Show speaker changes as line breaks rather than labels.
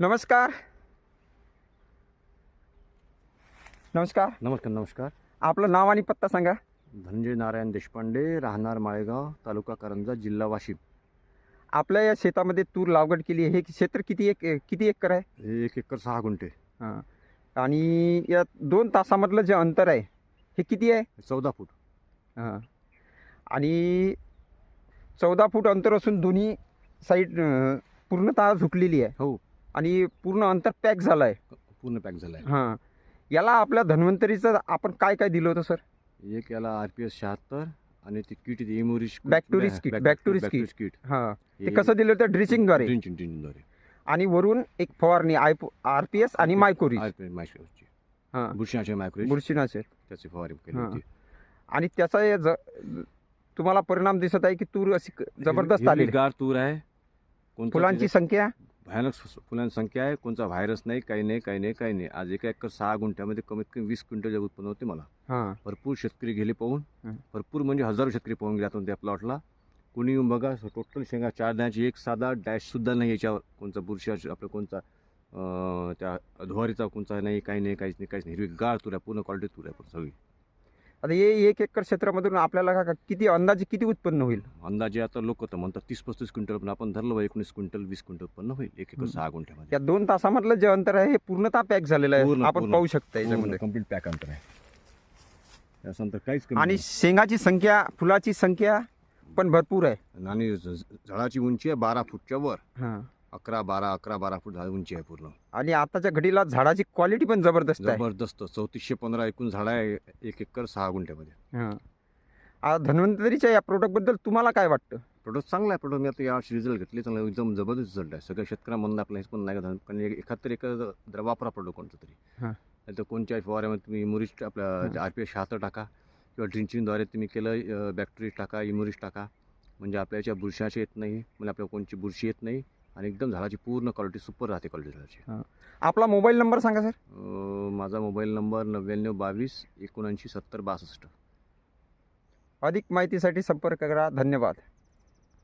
नमस्कार. नमस्कार.
नमस्कार नमस्कार.
आपलं नाव आणि पत्ता सांगा.
धनंजय नारायण देशपांडे राहणार माळेगाव तालुका करंजा जिल्हा वाशिम.
आपल्या या शेतामध्ये तूर लागवड केली आहे. हे क्षेत्र किती एक किती एकर आहे?
हे एक एकर सहा गुंठे.
हां. आणि या दोन तासामधलं जे अंतर आहे हे किती आहे?
चौदा फूट.
हां. आणि चौदा फूट अंतर असून दोन्ही साईड पूर्णतः झुकलेली आहे.
हो.
आणि पूर्ण अंतर पॅक झालं आहे
पूर्ण पॅक झाला
हां. याला आपल्या धन्वंतरीचं आपण काय काय दिलं होतं सर?
आहे एक याला आर पी एस शहात्तर आणि ती किट इमोरिश
Bactoris kit, Bactoris kit.
Kit
हां. ते कसं दिलं होतं? ड्रिचिंगद्वारे
ड्रिंचिंग ड्रिंचिंगद्वारे
आणि वरून एक फवारणी आय आर पी एस आणि मायकोरी
मायक्रोची
हां.
बुरशीनाचे मायक्रोज
बुरशीनाशक.
त्याची फवारणी केली
हां.
होती.
आणि त्याचा हे ज तुम्हाला परिणाम दिसत आहे की तूर अशी क- जबरदस्त आली
गार तूर आहे.
फुलांची संख्या?
भयानक फुलांची संख्या आहे. कोणता व्हायरस नाही काही नाही काही नाही काही नाही. आज एका एकर सहा गुंठ्यामध्ये कमीत कमी वीस क्विंटल उत्पन्न होते मला.
हां.
भरपूर शेतकरी गेले पाहून. भरपूर म्हणजे हजारो शेतकरी पाहून गेले आता त्या प्लॉटला कोणी येऊन बघा टोटल शेंगा चार दाण्याची एक साधा डॅश सुद्धा नाही याच्यावर. कोणचा बुरशा आपलं कोणता त्या धुवारीचा कोणता नाही काही नाही काहीच नाही काहीच नाही. हिरवी गाळ तुऱ्या पूर्ण क्वालिटी तुऱ्या पूर्ण सगळी.
आता हे एक एकर क्षेत्रामधून आपल्याला का- का- किती अंदाजे किती उत्पन्न होईल?
अंदाजे आता लोक तर म्हणतात तीस पस्तीस क्विंटल पण आपण धरलं बा एकोणीस क्विंटल वीस क्विंटल उत्पन्न होईल एक एकर. सहा गुंठ्यामध्ये.
या दोन तासामधलं जे अंतर आहे हे पूर्णतः पॅक झालेलं आहे.
पूर्ण,
आपण
पूर्ण.
पाहू शकता याच्यामध्ये.
कंप्लीट पॅक अंतर आहे. त्यानंतर काहीच कमी
आणि. शेंगाची संख्या फुलाची संख्या पण भरपूर आहे.
आणि झाडाची उंची आहे बारा फूटच्या वर.
हां.
अकरा बारा अकरा बारा फूट झाड उंची आहे पूर्ण.
आणि आताच्या घडीला झाडाची क्वालिटी पण जबरदस्त आहे.
जबरदस्त. चौतीसशे पंधरा एकूण झाड आहे एक एकर सहा गुंठ्यामध्ये.
हां. धन्वंतरीच्या या प्रोडक्टबद्दल तुम्हाला काय वाटतं?
प्रोडक्ट चांगला आहे प्रोडक्ट मी आता यावर्षी रिझल्ट घेतले चांगला एकदम जबरदस्त रिझल्ट आहे. सगळ्या शेतकऱ्यांमधून आपलं हेच पण नाही का कारण एक- एखाद तरी एखादं जरा वापरा प्रोडक्ट कोणतं तरी.
हां.
नाही तर कोणत्याही फवाऱ्यामध्ये तुम्ही इमुरिस्ट. आपल्या आर पी एस शहात्तर टाका किंवा ड्रिंचिंगद्वारे तुम्ही केलं बॅक्टेरिया टाका इमुरिस्ट टाका. म्हणजे आपल्या याच्या बुरशाचे येत नाही म्हणजे आपल्या कोणची बुरशी येत नाही. आणि एकदम झाडाची पूर्ण क्वालिटी सुपर राहते क्वालिटी झाडाची.
आपला मोबाईल नंबर सांगा सर?
अं, माझा मोबाईल नंबर नव्याण्णव बावीस एकोणऐंशी सत्तर बासष्ट.
अधिक माहितीसाठी संपर्क करा. धन्यवाद.